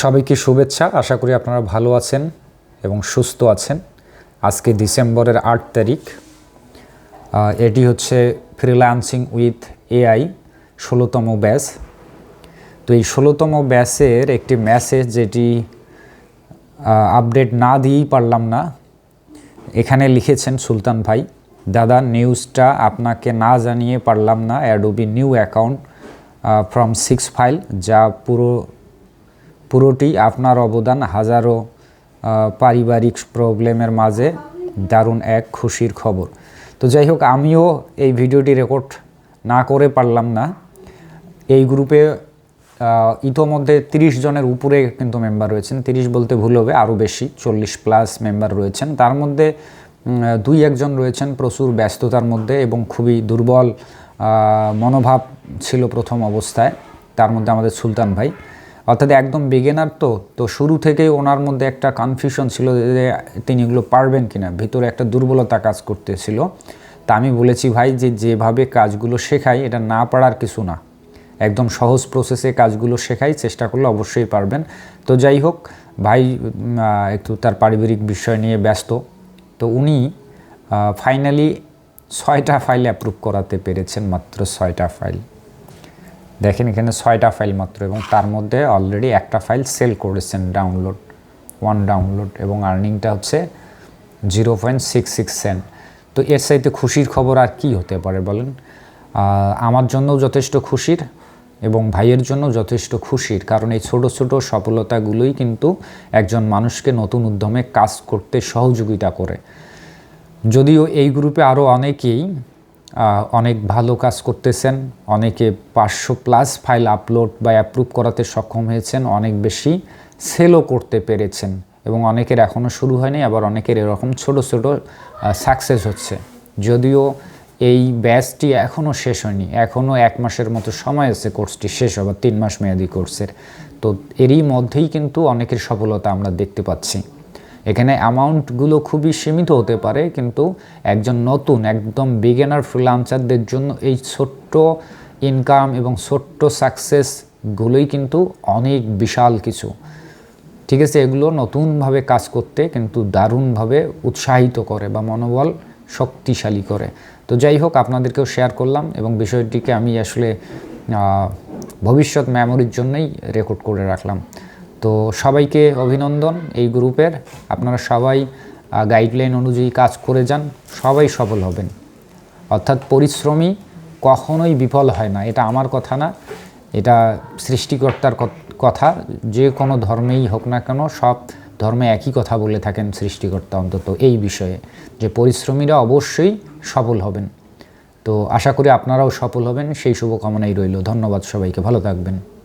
সবাইকে শুভেচ্ছা। আশা করি আপনারা ভালো আছেন এবং সুস্থ আছেন। আজকে ডিসেম্বরের আট তারিখ। এটি হচ্ছে ফ্রিল্যান্সিং উইথ এআই ষোলোতম ব্যাচ তো এই ষোলোতম ব্যাচের একটি মেসেজ যেটি আপডেট না দিয়েই পারলাম না, এখানে লিখেছেন সুলতান ভাই, দাদা নিউজটা আপনাকে না জানিয়ে পারলাম না। Adobe new account from six file যা পুরো পুরোটি আপনার অবদান হাজারো পারিবারিক প্রবলেমের মাঝে দারুণ এক খুশির খবর। তো যাই হোক, আমিও এই ভিডিওটি রেকর্ড না করে পারলাম না। এই গ্রুপে ইতোমধ্যে তিরিশ জনের উপরে কিন্তু মেম্বার রয়েছেন। তিরিশ বলতে ভুল হবে, আরও বেশি, চল্লিশ প্লাস মেম্বার রয়েছেন। তার মধ্যে দুই একজন রয়েছেন প্রচুর ব্যস্ততার মধ্যে এবং খুবই দুর্বল মনোভাব ছিল প্রথম অবস্থায়। তার মধ্যে আমাদের সুলতান ভাই। অর্থাৎ একদম বিগেনার তো তো শুরু থেকেই ওনার মধ্যে একটা কনফিউশন ছিল যে তিনি এগুলো পারবেন কি না ভিতরে একটা দুর্বলতা কাজ করতেছিল। তা আমি বলেছি, ভাই, যে যেভাবে কাজগুলো শেখাই, এটা না পারার কিছু না। একদম সহজ প্রসেসে কাজগুলো শেখাই, চেষ্টা করলে অবশ্যই পারবেন। তো যাই হোক, ভাই একটু তার পারিবারিক বিষয় নিয়ে ব্যস্ত। তো উনি ফাইনালি ছয়টা ফাইল অ্যাপ্রুভ করাতে পেরেছেন, মাত্র ছয়টা ফাইল দেখেন এখানে ছয়টা ফাইল মাত্র এবং তার মধ্যে অলরেডি একটা ফাইল সেল করেছেন ডাউনলোড ওয়ান ডাউনলোড এবং আর্নিংটা হচ্ছে zero point six six cent তো এর সাইতে খুশির খবর আর কি হতে পারে বলেন? আমার জন্যও যথেষ্ট খুশির এবং ভাইয়ের জন্য যথেষ্ট খুশির, কারণ এই ছোট ছোট সফলতাগুলোই কিন্তু একজন মানুষকে নতুন উদ্যমে কাজ করতে সহযোগিতা করে। যদিও এই গ্রুপে আরও অনেকেই অনেক ভালো কাজ করতেছেন, অনেকে পাঁচশো প্লাস ফাইল আপলোড বা অ্যাপ্রুভ করাতে সক্ষম হয়েছেন, অনেক বেশি সেলও করতে পেরেছেন এবং অনেকের এখনও শুরু হয়নি, আবার অনেকের এরকম ছোট ছোট সাকসেস হচ্ছে। যদিও এই ব্যাচটি এখনও শেষ হয়নি এখনও এক মাসের মতো সময় আছে কোর্সটি শেষ হবার তিন মাস মেয়াদি কোর্সের তো এরই মধ্যেই কিন্তু অনেকের সফলতা আমরা দেখতে পাচ্ছি। এখানে অ্যামাউন্টগুলো খুবই সীমিত হতে পারে, কিন্তু একজন নতুন, একদম বিগিনার ফ্রিলান্সারদের জন্য এই ছোট্ট ইনকাম এবং ছোট্ট সাকসেসগুলোই কিন্তু অনেক বিশাল কিছু। ঠিক আছে, এগুলো নতুনভাবে কাজ করতে কিন্তু দারুণভাবে উৎসাহিত করে বা মনোবল শক্তিশালী করে। তো যাই হোক, আপনাদেরকেও শেয়ার করলাম এবং বিষয়টিকে আমি আসলে ভবিষ্যৎ মেমোরির জন্যই রেকর্ড করে রাখলাম। তো সবাইকে অভিনন্দন এই গ্রুপের। আপনারা সবাই গাইডলাইন অনুযায়ী কাজ করে যান, সবাই সফল হবেন। অর্থাৎ পরিশ্রমী কখনোই বিফল হয় না, এটা আমার কথা না, এটা সৃষ্টিকর্তার কথা। যে কোনো ধর্মেই হোক না কেন, সব ধর্মে একই কথা বলে থাকেন সৃষ্টিকর্তা অন্তত এই বিষয়ে, যে পরিশ্রমীরা অবশ্যই সফল হবেন। তো আশা করি আপনারাও সফল হবেন, সেই শুভকামনাই রইল। ধন্যবাদ সবাইকে, ভালো থাকবেন।